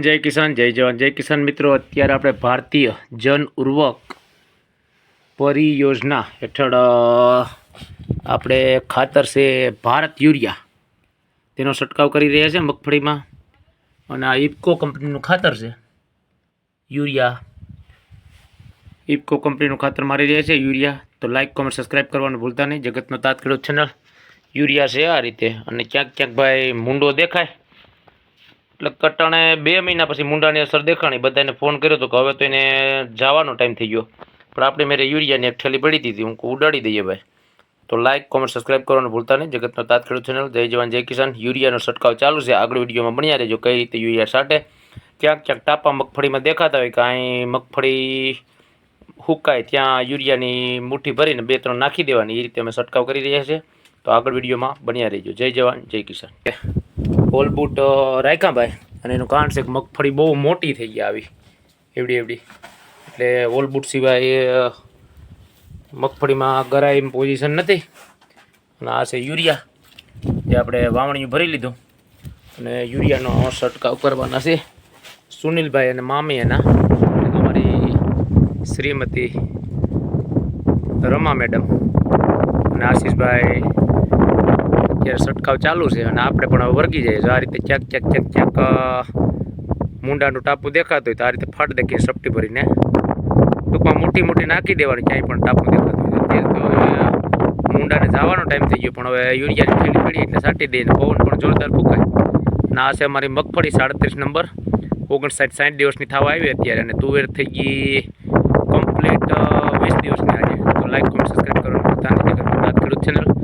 જય કિસાન, જય જવાન. જય કિસાન મિત્રો, અત્યારે આપણે ભારતીય જન ઉર્વક પરિયોજના હેઠળ આપણે ખાતર છે ભારત યુરિયા. તેનો છંટકાવ કરી રહ્યા છે મગફળીમાં. અને આ ઇફકો કંપનીનું ખાતર છે. યુરિયા. ઇફકો કંપનીનું ખાતર મારી રહ્યા છે યુરિયા. તો લાઇક કોમેન્ટ સબસ્ક્રાઈબ કરવાનું ભૂલતા નહીં. જગતનો તાત ચેનલ યુરિયા છે આ રીતે. અને ક્યાંક ક્યાંક ભાઈ મુંડો દેખાય. એટલે કટાણે બે મહિના પછી મુંડાની અસર દેખાણી. બધાને ફોન કર્યો હતો કે હવે તો એને જવાનો ટાઈમ થઈ ગયો. પણ આપણે મેરે યુરિયાની એક થેલી પડી હતી હું ઉડાડી દઈએ ભાઈ. તો લાઇક કોમેન્ટ સબસ્ક્રાઇબ કરવાનું ભૂલતા નહીં. જગતનો તાત ખેડૂત ચેનલ જય જવાન, જય કિસાન. યુરિયાનો છંટકાવ ચાલુ છે. આગળ વિડીયોમાં બન્યા રહેજો કઈ રીતે યુરિયા સાટે ક્યાંક ક્યાંક ટાપા મગફળીમાં દેખાતા હોય કે અહીં મગફળી હુકાય ત્યાં યુરિયાની મુઠ્ઠી ભરીને બે ત્રણ નાખી દેવાની. એ રીતે અમે છંટકાવ કરી રહ્યા છીએ. તો આગળ વિડીયોમાં બન્યા રહેજો. જય જવાન, જય કિસાન. હોલ બૂટ અ, રાખ્યા ભાઈ. અને એનું કારણ છે કે મગફળી બહુ મોટી થઈ ગઈ આવી. એવડી એવડી. એટલે હોલ બૂટ સિવાય મગફળીમાં ગરાય પોઝિશન નથી. અને આ છે યુરિયા. જે આપણે વાવણીયું ભરી લીધું. અને યુરિયાનો છંટકાવ કરવાના છે સુનિલભાઈ અને મામી એના. અમારી શ્રીમતી રમા મેડમ. અને આશીષભાઈ અત્યારે છંટકાવ ચાલુ છે અને આપણે પણ હવે વર્ગી જઈએ. જો આ રીતે ક્યાંક ક્યાંક ક્યાંક ક્યાંક મુંડાનું ટાપુ દેખાતું હોય તો આ રીતે ફાટ દેખીએ સપટી ભરીને. ટૂંકમાં મોટી મોટી નાખી દેવાની ક્યાંય પણ ટાપુ દેખાતું હોય અત્યારે તો મુંડાને જવાનો ટાઈમ થઈ ગયો, પણ હવે યુરિયાની થેલી પડી એટલે સાટી દઈએ ને પવન પણ જોરદાર ફૂંકાય. આ છે અમારી મગફળી સાડત્રીસ નંબર. ઓગણસાઠ સાઠ દિવસની થવા આવી અત્યારે અને તુવેર થઈ ગઈ કમ્પ્લીટ વીસ દિવસની આજે. તો લાઈક કોમેન્ટ સબસ્ક્રાઈબ કરવાનું ખેડૂત ચેનલ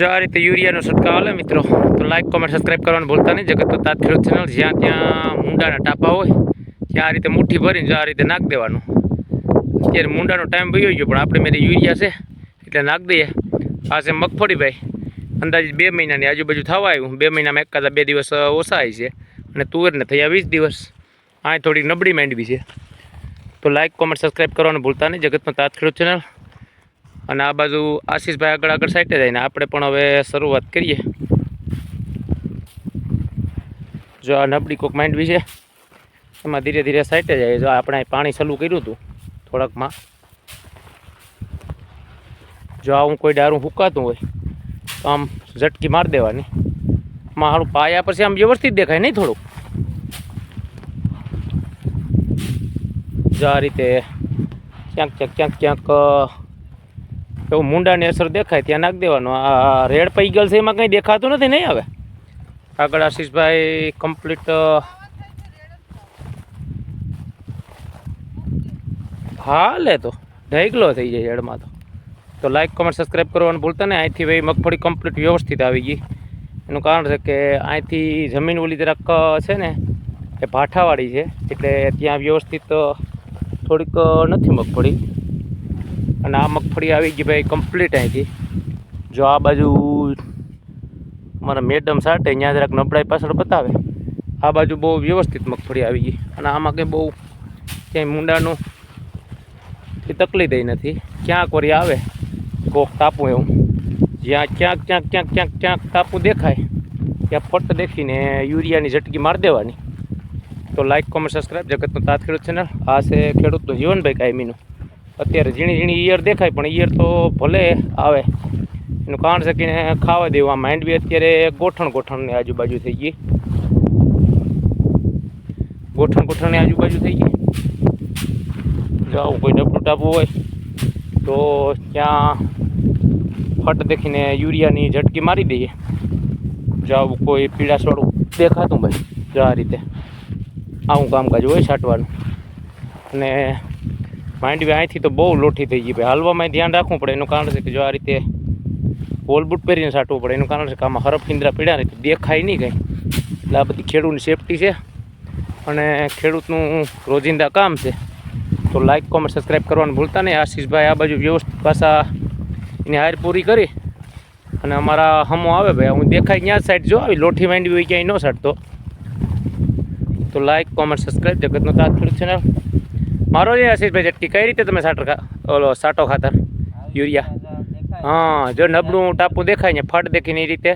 જો આ રીતે યુરિયાનો છંટકાવ આવે મિત્રો, તો લાઈક કોમેન્ટ સબસ્ક્રાઈબ કરવાનું ભૂલતા નહીં. જગત તાત ખેડૂત ચેનલ જ્યાં ત્યાં મુંડાના ટાપા હોય, ત્યાં આ રીતે મુઠ્ઠી ભરીને જો આ રીતે નાખ દેવાનું. અત્યારે મુંડાનો ટાઈમ ભયો ગયો, પણ આપણે મેરી યુરિયા છે, એટલે નાખ દઈએ. આ છે મગફળી ભાઈ અંદાજે બે મહિનાની આજુબાજુ થવા આવ્યું. બે મહિનામાં એકાદા બે દિવસ ઓછા આવી છે. અને તુવેરને થયા વીસ દિવસ. આ થોડીક નબળી માંડવી છે. તો લાઈક કોમેન્ટ સબસ્ક્રાઈબ કરવાનું ભૂલતા નહીં. જગતનો તાત ખેડૂત ચેનલ અને આ બાજુ આશીષભાઈ આગળ આગળ સાઈડે ને આપણે પણ હવે શરૂઆત કરીએ. જો આ નબળી કોક માંડવી છે. એમાં ધીરે ધીરે સાઈડે જાય. જો આપણે પાણી ચાલુ કર્યું હતું થોડાકમાં. જો આવું કોઈ ડારું હુકાતું હોય તો આમ ઝટકી મારી દેવાની. મારું પાયા પછી આમ વ્યવસ્થિત દેખાય નહીં થોડુંક. જો આ રીતે ક્યાંક ક્યાંક ક્યાંક ક્યાંક એવું મુંડાની અસર દેખાય, ત્યાં નાખી દેવાનું. આ રેડ પૈગલ છે, એમાં કંઈ દેખાતું નથી નહીં હવે? આગળ આશીષભાઈ કમ્પ્લીટ હા લે તો. ઢેગલો થઈ જાય હેડમાં તો. તો લાઈક કમેન્ટ સબસ્ક્રાઈબ કરવાનું ભૂલતા નહીં. અહીંથી ભાઈ મગફળી કમ્પ્લીટ વ્યવસ્થિત આવી ગઈ. એનું કારણ છે કે અહીંથી જમીન ઓલી જરાક છે ને, એ ભાઠાવાળી છે. એટલે ત્યાં વ્યવસ્થિત થોડીક નથી મગફળી. અને આ મગફળી આવી ગઈ ભાઈ કમ્પ્લીટ અહીંથી. જો આ બાજુ મારા મેડમ સાટે ત્યાં જરાક નબળાઈ પાછળ બતાવે આ બાજુ બહુ વ્યવસ્થિત મગફળી આવી ગઈ. અને આમાં કંઈ બહુ ક્યાંય મૂંડાનું તકલીફ દઈ નથી. ક્યાંક વરી આવે, કોક ટાપુ એવું. જ્યાં ક્યાંક ક્યાંક ક્યાંક ક્યાંક ક્યાંક ટાપુ દેખાય, ત્યાં ફટ દેખીને યુરિયાની ઝટકી મારી દેવાની. તો લાઇક કોમેન્ટ સબસ્ક્રાઈબ જગતનો તાત ખેડૂત ચેનલ આ છે ખેડૂતનું જીવનભાઈ કાયમીનું. અત્યારે ઝીણી ઝીણી ઈયર દેખાય, પણ ઈયર તો ભલે આવે. એનું કારણ છે કે ખાવા દેવું આ બી અત્યારે ગોઠણ ગોઠણની આજુબાજુ થઈ ગઈ. ગોઠણ ગોઠણની આજુબાજુ થઈ ગઈ. જો આવું કોઈ ડબલું ટાપુ હોય, તો ત્યાં ફટ દેખીને યુરિયાની ઝટકી મારી દઈએ. જો આવું કોઈ પીળાશવાળું દેખાતું ભાઈ જો આ રીતે. આવું કામકાજ હોય છાંટવાનું. અને માંડવી અહીંથી તો બહુ લોઠી થઈ ગઈ ભાઈ. હાલવામાં ધ્યાન રાખવું પડે. એનું કારણ છે કે જો આ રીતે બૂટ પહેરીને સાટવું પડે. એનું કારણ છે કે આમાં હરફ ઇન્દ્રા પીડ્યા નથી દેખાય નહીં કંઈ. એટલે આ બધી ખેડૂતની સેફટી છે અને ખેડૂતનું રોજિંદા કામ છે. તો લાઈક કોમેન્ટ સબસ્ક્રાઈબ કરવાનું ભૂલતા નહીં. આશીષભાઈ આ બાજુ વ્યવસ્થિત પાછા એની હાર પૂરી કરી. અને અમારા હમો આવે ભાઈ. હું દેખાય ત્યાં સાઈડ જો આવી લોઠી માંડવી હોય ક્યાંય ન સાટતો. તો લાઈક કોમેન્ટ સબસ્ક્રાઈબ જગતનો તાત ખેડૂત ચેનલ મારો જે આશીષભાઈ ઝટકી કઈ રીતે તમે સાટર ઓલો સાટો ખાતર યુરિયા? હા, જો નબળું ટાપુ દેખાય ને, ફટ દેખીને એ રીતે.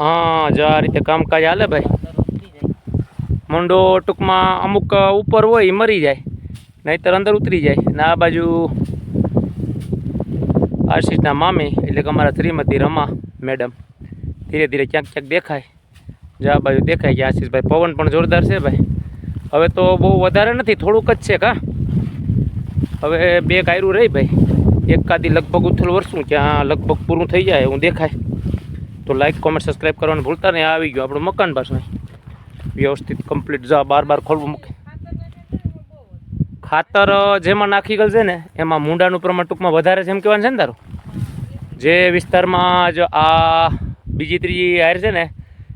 હા, જો આ રીતે કામકાજ હાલે ભાઈ. મુંડો ટૂંકમાં અમુક ઉપર હોય મરી જાય. નહીંતર અંદર ઉતરી જાય. ને આ બાજુ આશીષના મામી, એટલે કે અમારા શ્રીમતી રમા મેડમ, ધીરે ધીરે ક્યાંક ક્યાંક દેખાય. જો બાજુ દેખાય કે આશીષભાઈ. પવન પણ જોરદાર છે ભાઈ. હવે તો બહુ વધારે નથી, થોડુંક જ છે કા? હવે બે કાયરું રહી ભાઈ. એકાદી લગભગ ઉથલ વરસું ક્યાં લગભગ પૂરું થઈ જાય એવું દેખાય. તો લાઈક કોમેન્ટ સબસ્ક્રાઈબ કરવાનું ભૂલતા નહીં. આવી ગયું આપણું મકાન પાછું વ્યવસ્થિત કમ્પ્લીટ જા બાર બાર ખોલવું મૂકે. ખાતર જેમાં નાખી ગયેલ છે ને, એમાં મૂંડાનું પ્રમાણ ટૂંકમાં વધારે છે એમ કહેવાનું છે ને તારું? જે વિસ્તારમાં જો આ બીજી ત્રીજી હાર છે ને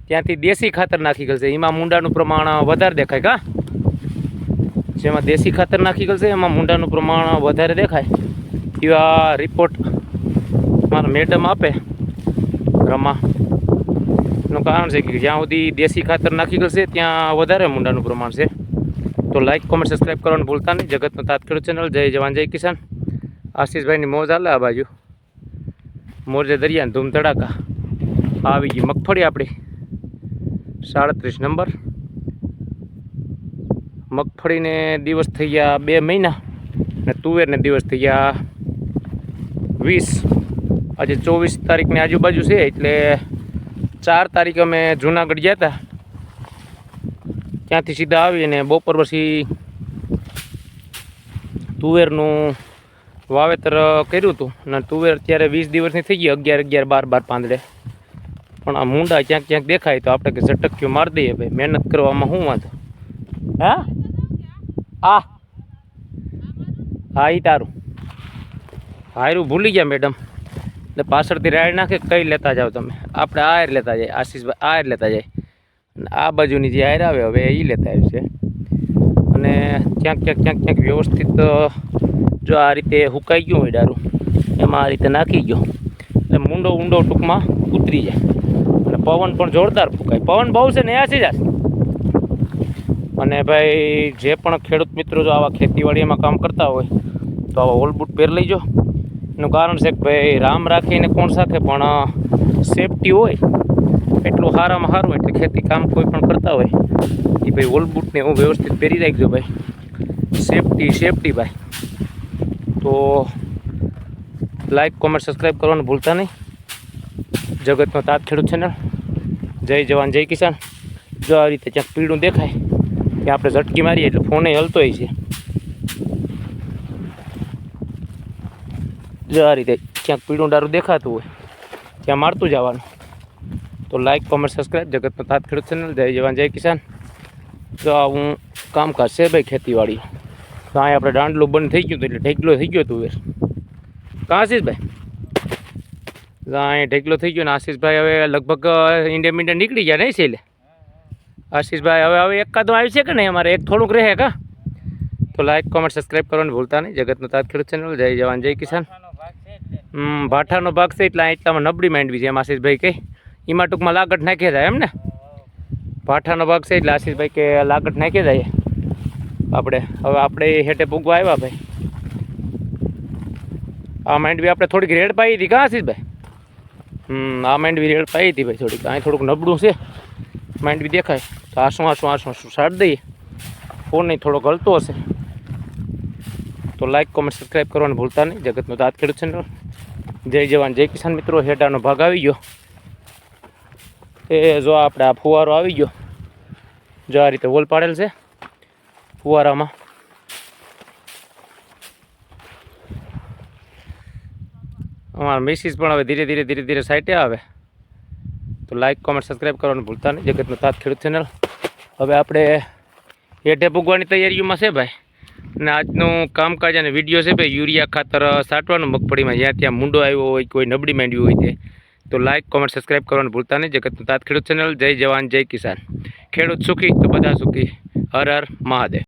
ત્યાંથી દેશી ખાતર નાખી ગયેલ છે એમાં મૂંડાનું પ્રમાણ વધારે દેખાય કા? જેમાં દેશી ખાતર નાખી ગયેલ છે એમાં મૂંડાનું પ્રમાણ વધારે દેખાય. એવા રિપોર્ટ મારા મેડમ આપે. રમા. એનું કારણ છે કે જ્યાં સુધી દેશી ખાતર નાખી ગયેલ છે ત્યાં વધારે મૂંડાનું પ્રમાણ છે. તો લાઇક કોમેન્ટ સબસ્ક્રાઈબ કરવાનું ભૂલતા નહીં. જગતનો તાત ચેનલ જય જવાન, જય કિસાન. આશીષભાઈની મોજ હાલે આ બાજુ. મોરજે દરિયાને ધૂમ તડાકા આવી ગઈ મગફળી આપણી. સાડત્રીસ નંબર. મગફળીને દિવસ થઈ ગયા બે મહિના ને તુવેરને દિવસ થઈ ગયા વીસ. આજે ચોવીસ તારીખની આજુબાજુ છે, એટલે ચાર તારીખે અમે જુનાગઢ ગયા હતા ત્યાંથી સીધા આવીને બપોર પછી તુવેરનું વાવેતર કર્યું હતું અને તુવેર અત્યારે વીસ દિવસની થઈ ગઈ, અગિયાર અગિયાર બાર બાર પાંદડે. પણ આ મુંડા ક્યાંક ક્યાંક દેખાય તો આપણે કે ઝટક્યું મારી દઈએ ભાઈ. મહેનત કરવામાં શું વાંધો? હા? આ હા એ તારું. હાયરું ભૂલી ગયા મેડમ. એટલે પાછળથી રાડ નાખે કઈ લેતા જાઓ તમે? આપણે આ હાર લેતા જાય આશીષભાઈ, આ હાર લેતા જાય અને આ બાજુની જે આયર આવે, હવે એ લેતા આવ્યું છે. અને ક્યાંક ક્યાંક ક્યાંક ક્યાંક વ્યવસ્થિત, જો આ રીતે હુકાઈ ગયું હોય ડારું, એમાં આ રીતે નાખી ગયો. એટલે મૂંડો ઊંડો ટૂંકમાં ઉતરી જાય. પવન પણ જોરદાર ફૂંકાય. પવન બહુ છે ને એસી જશે અને ભાઈ, જે પણ ખેડૂત મિત્રો જો આવા ખેતીવાડીમાં કામ કરતા હોય, તો આવા ઓલ બૂટ પહેરી લઈજો એનું કારણ છે કે ભાઈ, રામ રાખીને કોણ સાથે? પણ સેફટી હોય. એટલું સારામાં સારું એટલે ખેતી કામ કોઈ પણ કરતા હોય એ ભાઈ ઓલ બૂટને હું વ્યવસ્થિત પહેરી રાખજો ભાઈ. સેફટી સેફટી ભાઈ. તો લાઈક કોમેન્ટ સબસ્ક્રાઈબ કરવાનું ભૂલતા નહીં. જગતનો તાત ખેડૂત ચેનલ જય જવાન, જય કિસાન. જો આ રીતે ક્યાંક પીળું દેખાય, કે આપણે ઝટકી મારીએ એટલે ફોને હલતોય છે. જો આ રીતે ક્યાંક પીળું ડારું દેખાતું હોય, ત્યાં મારતું જવાનું. તો લાઇક કોમેન્ટ સબસ્ક્રાઈબ જગતનો તાત ખેડૂત ચેનલ જય જવાન, જય કિસાન. તો હું કામકાજ છે ભાઈ ખેતીવાડી. તો અહીંયા આપણે દાંડલું બંધ થઈ ગયું હતું, એટલે ઢેકલો થઈ ગયો હતું વેર. કાં તો અહીંયા ઢેકલો થઈ ગયો ને આશીષભાઈ હવે લગભગ ઇન્ડિયા મીડિયા નીકળી ગયા નહીં છે એટલે આશીષભાઈ હવે હવે એકાદો આવી છે કે નહીં અમારે? એક થોડુંક રહે કા? તો લાઈક કોમેન્ટ સબસ્ક્રાઈબ કરવાનું ભૂલતા નહીં. જગતનો તાત ખેડૂત ચેનલ જય જવાન, જય કિસાન. ભાઠાનો ભાગ છે એટલે એટલામાં નબળી માંડવી છે એમ આશીષભાઈ કહે. એમાં ટૂંકમાં લાગટ નાખી જાય એમને ભાઠાનો ભાગ છે એટલે આશીષભાઈ કે લાગટ નાખી જાય. આપણે, હવે આપણે હેઠે પૂગવા આવ્યા ભાઈ. આ માંડવી આપણે થોડીક રેડ પાઈ હતી કાં આશીષભાઈ? હમ, આ માંડવી રેડ પાઈ હતી ભાઈ થોડીક. અહીં થોડુંક નબળું છે. માંડવી દેખાય. તો આસું આસું આસું આસું સાડ દઈએ. ફોન નહીં થોડોક હલતો હશે. તો લાઇક કોમેન્ટ સબસ્ક્રાઈબ કરવાનું ભૂલતા નહીં. જગતનો દાંત ખેડૂત ચેનલ જય જવાન, જય કિસાન મિત્રો. હેડાનો ભાગ આવી ગયો. એ, જો આપણે આ ફુવારો આવી ગયો. જો આ રીતે વોલ પાડેલ છે ફુવારામાં. અમારા મિસિસ પણ હવે ધીરે ધીરે ધીરે ધીરે સાઈટે આવે. તો લાઈક કોમેન્ટ સબસ્ક્રાઈબ કરવાનું ભૂલતા નહીં. જગતનો તાત ખેડૂત ચેનલ હવે આપણે હેઠે પૂગવાની તૈયારીઓમાં છે ભાઈ. અને આજનું કામકાજ અને વીડિયો છે ભાઈ, યુરિયા ખાતર સાટવાનું મગફળીમાં. જ્યાં ત્યાં મૂંડો આવ્યો હોય, કોઈ નબળી માંડવી હોય તે. તો લાઇક કોમેન્ટ સબસ્ક્રાઈબ કરવાનું ભૂલતા નહીં. જગતનું તાત ખેડૂત ચેનલ જય જવાન, જય કિસાન. ખેડૂત સુખી તો બધા સુખી. હર હર મહાદેવ.